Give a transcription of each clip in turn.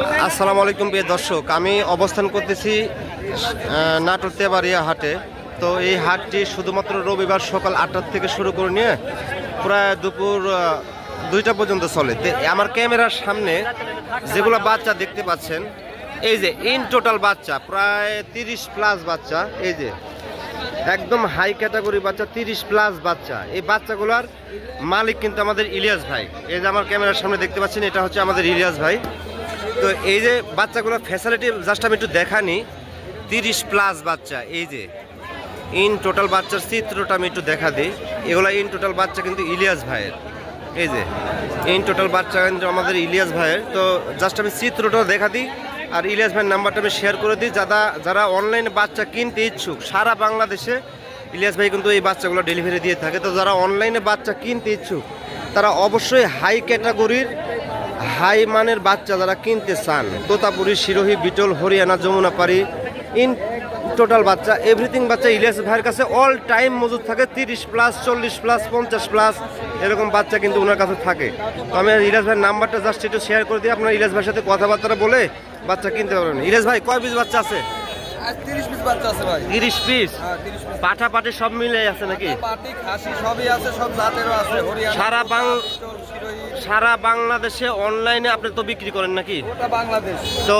আসসালামু আলাইকুম প্রিয় দর্শক, আমি অবস্থান করতেছি নাটোর তেবাড়িয়া হাটে। তো এই হাটটি শুধুমাত্র রবিবার সকাল আটটার থেকে শুরু করে নিয়ে প্রায় দুপুর দুইটা পর্যন্ত চলে। আমার ক্যামেরার সামনে যেগুলো বাচ্চা দেখতে পাচ্ছেন, এই যে ইন টোটাল বাচ্চা, প্রায় তিরিশ প্লাস বাচ্চা, এই যে একদম হাই ক্যাটাগরি বাচ্চা, তিরিশ প্লাস বাচ্চা। এই বাচ্চাগুলোর মালিক কিন্তু আমাদের ইলিয়াস ভাই। এই যে আমার ক্যামেরার সামনে দেখতে পাচ্ছেন, এটা হচ্ছে আমাদের ইলিয়াস ভাই। তো এই যে বাচ্চাগুলোর ফ্যাসিলিটি জাস্ট আমি একটু দেখানি, তিরিশ প্লাস বাচ্চা, এই যে। ইন টোটাল বাচ্চার চিত্রটা আমি একটু দেখা দিই। এগুলো ইন টোটাল বাচ্চা কিন্তু ইলিয়াস ভাইয়ের। এই যে ইন টোটাল বাচ্চা কিন্তু আমাদের ইলিয়াস ভাইয়ের। তো জাস্ট আমি চিত্রটা দেখা দিই আর ইলিয়াস ভাইয়ের নাম্বারটা আমি শেয়ার করে দিই। যারা যারা অনলাইনে বাচ্চা কিনতে ইচ্ছুক, সারা বাংলাদেশে ইলিয়াস ভাই কিন্তু এই বাচ্চাগুলো ডেলিভারি দিয়ে থাকে। তো যারা অনলাইনে বাচ্চা কিনতে ইচ্ছুক, তারা অবশ্যই হাই ক্যাটাগরির হাই মানের বাচ্চা যারা কিনতে চান তোতাপুরি শিরোহী, বিটল, হরিয়ানা, যমুনাপাড়ি, ইন টোটাল বাচ্চা, এভরিথিং বাচ্চা, ইলিয়াস ভাইয়ের কাছে অল টাইম মজুদ থাকে, তিরিশ প্লাস চল্লিশ প্লাস পঞ্চাশ প্লাস এরকম বাচ্চা কিন্তু ওনার কাছে থাকে। তো আমি ইলিয়াস ভাইয়ের নাম্বারটা জাস্ট একটু শেয়ার করে দিই, আপনার ইলিয়াস ভাইয়ের সাথে কথাবার্তা বলে বাচ্চা কিনতে পারবেন। ইলিয়াস ভাই, কয় পিস বাচ্চা আছে? তিরিশ পিস হ্যাঁ পাঠা সব মিলে আছে নাকি? সারা সারা বাংলাদেশে অনলাইনে আপনি তো বিক্রি করেন নাকি? তো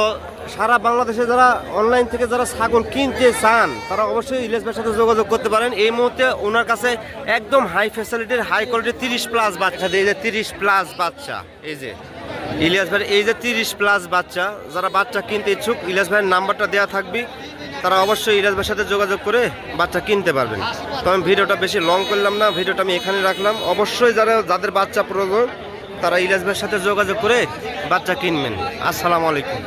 সারা বাংলাদেশে যারা অনলাইন থেকে যারা ছাগল কিনতে চান তারা অবশ্যই ইলিয়াস ভাইয়ের সাথে যোগাযোগ করতে পারেন। এই মুহূর্তে ওনার কাছে একদম হাই ফ্যাসিলিটির হাই কোয়ালিটির তিরিশ প্লাস বাচ্চা এই যে তিরিশ প্লাস বাচ্চা এই যে। ইলিয়াস ভাই, এই যে তিরিশ প্লাস বাচ্চা, যারা বাচ্চা কিনতে ইচ্ছুক, ইলিয়াস ভাইয়ের নাম্বারটা দেওয়া থাকবে। তারা অবশ্যই ইলিয়াস ভাইয়ের সাথে যোগাযোগ করে বাচ্চা কিনতে পারবেন। তো আমি ভিডিওটা বেশি লং করলাম না, ভিডিওটা আমি এখানে রাখলাম। অবশ্যই যারা, যাদের বাচ্চা প্রয়োজন, তারা ইলিয়াস ভাইয়ের সাথে যোগাযোগ করে বাচ্চা কিনবেন। আসসালামু আলাইকুম।